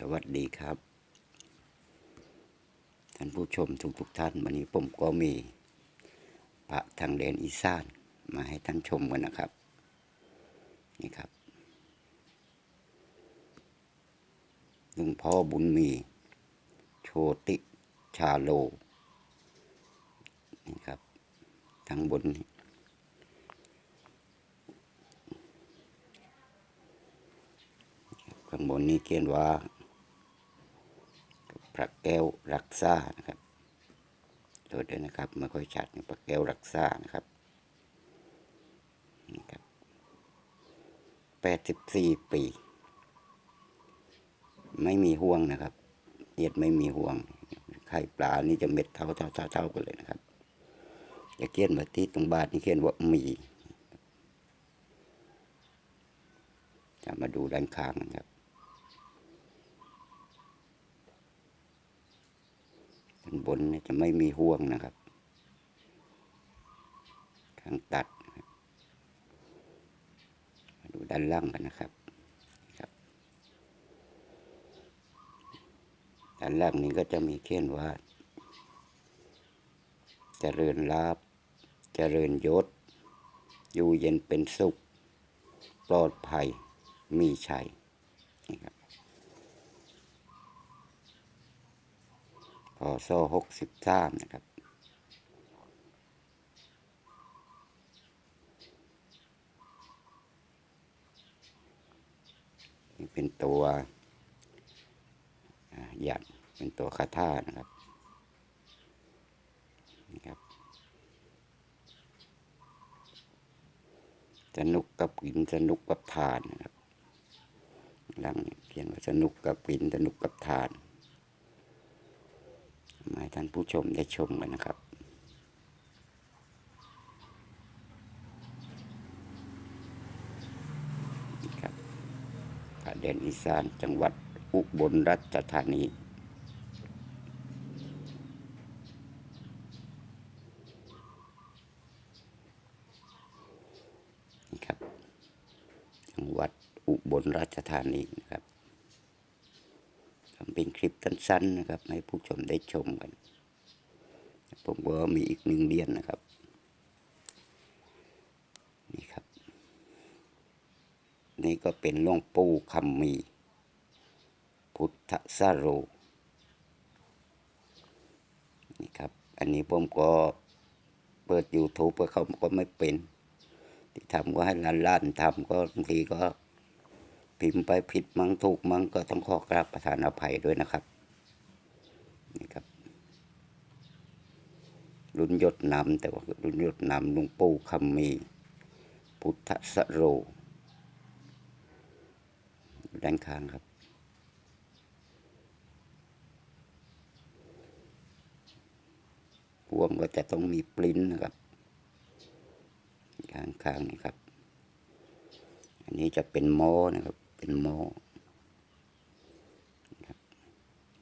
สวัสดีครับ ท่านผู้ชมทุกทุกท่าน วันนี้ผมก็มีพระทางแดนอีสานมาให้ท่านชมกันนะครับ นี่ครับหลวงพ่อบุญมี โชติชาโล นี่ครับ ทางบนนี้ข้างบนนี้เขียนว่า พระแก้วรักษานะครับตัวเดียวนะครับไม่ค่อยชัดพระแก้วรักษานะครับนี่ครับแปดสิบสี่ปี ไม่มีห่วงนะครับเอียดไม่มีห่วงไข่ปลานี่จะเม็ดเท่าเท่าเท่าเท่ากันเลยนะครับจะเขียนมาที่ตรงบาทนี่เขียนว่ามีจะมาดูด้านข้างนะครับ ด้าน บนจะไม่มีห่วงนะครับ ข้างตัด มาดูด้านล่างกันนะครับครับ ด้านล่างนี้ก็จะมีเขียนว่าเจริญลาบเจริญยศ อยู่เย็นเป็นสุข ปลอดภัยมีชัยนี่ครับ พศหกสิบสามนะครับนี่เป็นตัวหยัดเป็นตัวคาถานะครับนี่ครับ สนุกกับกินสนุกกับทานนะครับหลังเขียนว่าสนุกกับกินสนุกกับทาน มาให้ท่านผู้ชมได้ชมกันนะครับ นี่ครับพระแดนอีสานจังหวัดอุบลราชธานีนี่ครับ จังหวัดอุบลราชธานีนะครับ เป็นคลิปสั้นๆนะครับ ให้ผู้ชมได้ชมกัน ผมก็มีอีกหนึ่งเดียนนะครับ นี่ครับ นี่ก็เป็นหลวงปู่คำมี พุทธสโรนี่ครับ อันนี้ผมก็เปิด YouTube ก็เขาก็ไม่เป็น ที่ทำก็ให้ล้านๆทำก็บางทีก็ พิมพ์ไปผิดมั้งถูกมั้งก็ต้องขอกราบประทานอภัยด้วยนะครับนี่ครับรุ่นยศนำแต่ว่ารุ่นยศนำหลุงปู่คำมี พุทธสโรด้านข้างครับ พวงก็จะต้องมีปริ้นนะครับข้างข้างๆนี่ครับ อันนี้จะเป็นโมนะครับ เป็นโมนะครับ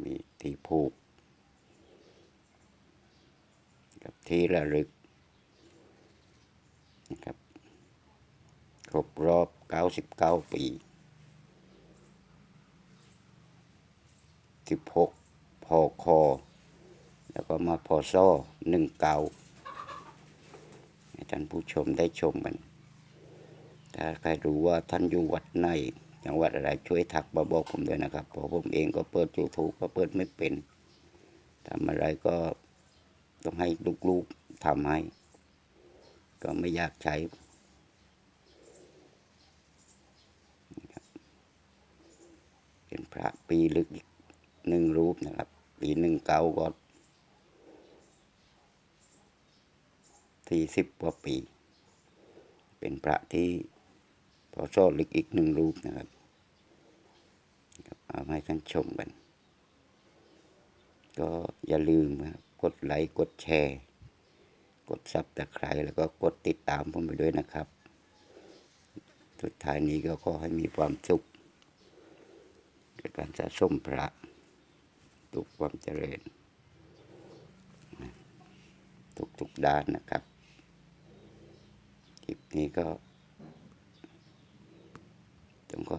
มีทีผูกกับที่ระลึกนะครับครบรอบ 99 ปี 16พอคอ แล้วก็มาพอซ่อหนึ่งเกาให้ท่านผู้ชมได้ชมกัน ถ้าใครรู้ว่าท่านอยู่วัดไหน จังหวัดอะไรช่วยถักมาบอกผมด้วยนะครับเพราะผมเองก็เปิดยูทูบก็เปิดไม่เป็นทำอะไรก็ต้องให้ลูกๆทำให้ ก็ไม่อยากใช้เป็นพระปีลึกอีกหนึ่งรูปนะครับ ปีหนึ่งเก้าก็ที่สิบกว่าปี เป็นพระที่พอโซ่ลึกอีกหนึ่งรูปนะครับ เอาให้ท่านชมกัน ก็อย่าลืมนะครับกดไลค์กดแชร์ กดซับตะไคร้แล้วก็กดติดตามผมไปด้วยนะครับ สุดท้ายนี้ก็ขอให้มีความสุขในการสะสมพระทุกความเจริญ ทุกๆด้านนะครับคลิปนี้ก็ ต้องขอ